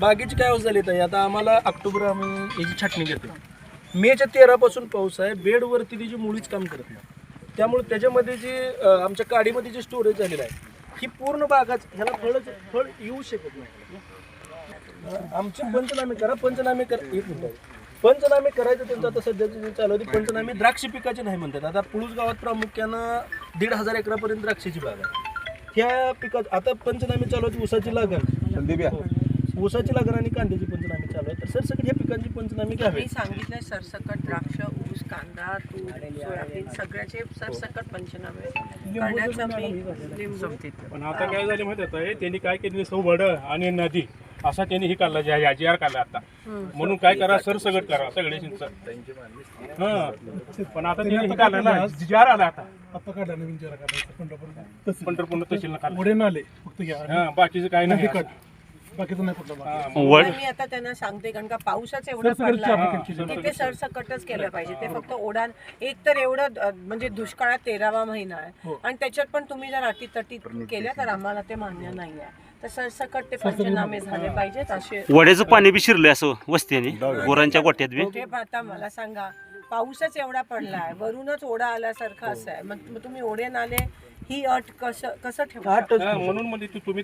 बागेची काय अवस्था झाली ताई? आता आम्हाला ऑक्टोबर आम्ही याची छाटणी घेतो मेच्या तेरापासून पाऊस आहे. बेडवरती तिची मुळीच काम करत नाही. त्यामुळे त्याच्यामध्ये जे आमच्या काडीमध्ये जे स्टोरेज झालेलं आहे ही पूर्ण बागाच ह्याला फळच फळ येऊ शकत नाही. आमचे पंचनामे करा पंचनामे कर एक मिनिट. पंचनामे करायचं त्यांचं आता सध्याचं जे चालू आहे ते पंचनामे द्राक्ष पिकाचे नाही म्हणतात. आता पुळूस गावात प्रामुख्यानं दीड हजार एकरापर्यंत द्राक्षाची बाग आहे. ह्या पिकात आता पंचनामे चालू आहेत ऊसाची लागण. ऊसाची लागण आणि कांद्याची पंचनामे चालू आहेत. तर सरसकट ह्या पिकांची पंचनामे घ्यावे. मी सांगितलंय सरसकट द्राक्ष ऊस कांदा तूर सोयाबीन सगळ्याचे सरसकट पंचनामे. करण्याचा मी लिंबू पण आता काय झालं माहिती आहे त्यांनी काय केलं सौबड आणि नदी. असा त्यांनी हे काढला जे जी आर काढला आता. म्हणून काय करा? सरसगट करा सगळे चिंच हा. पण आता त्यांनी हे काढलं ना जी आर आला आता. आता काढला नवीन जरा काढायचा पंढरपूर पंढरपूर तहसील काढला. पुढे नाले फक्त घ्या हा बाकीचं काय नाही कट बाकीचं नाही कुठला भाग. हा, आणि मी आता त्यांना सांगते कारण का पाऊसच एवढं सरसकटची पडला application तिथे सरसकटच केलं पाहिजे. ते फक्त ओढा एक तर एवढं अ, म्हणजे दुष्काळात तेरावा महिना आहे. आणि त्याच्यात पण तुम्ही जर अटीतटी केल्या तर आम्हाला ते मान्य नाही आहे तर सरसकट ते पंचनामे झाले पाहिजेत असे. वड्याचं पाणी बी शिरलंय असं वस्त्याने गुरांच्या गोट्यात बी. ते आता मला सांगा पाऊसच एवढा पडलाय वरूनच ओढा आल्यासारखं असं आहे. मग मग तुम्ही ओढे नाले ही अट कसं कसं हा, म्हणून म्हणजे तू- तुम्ही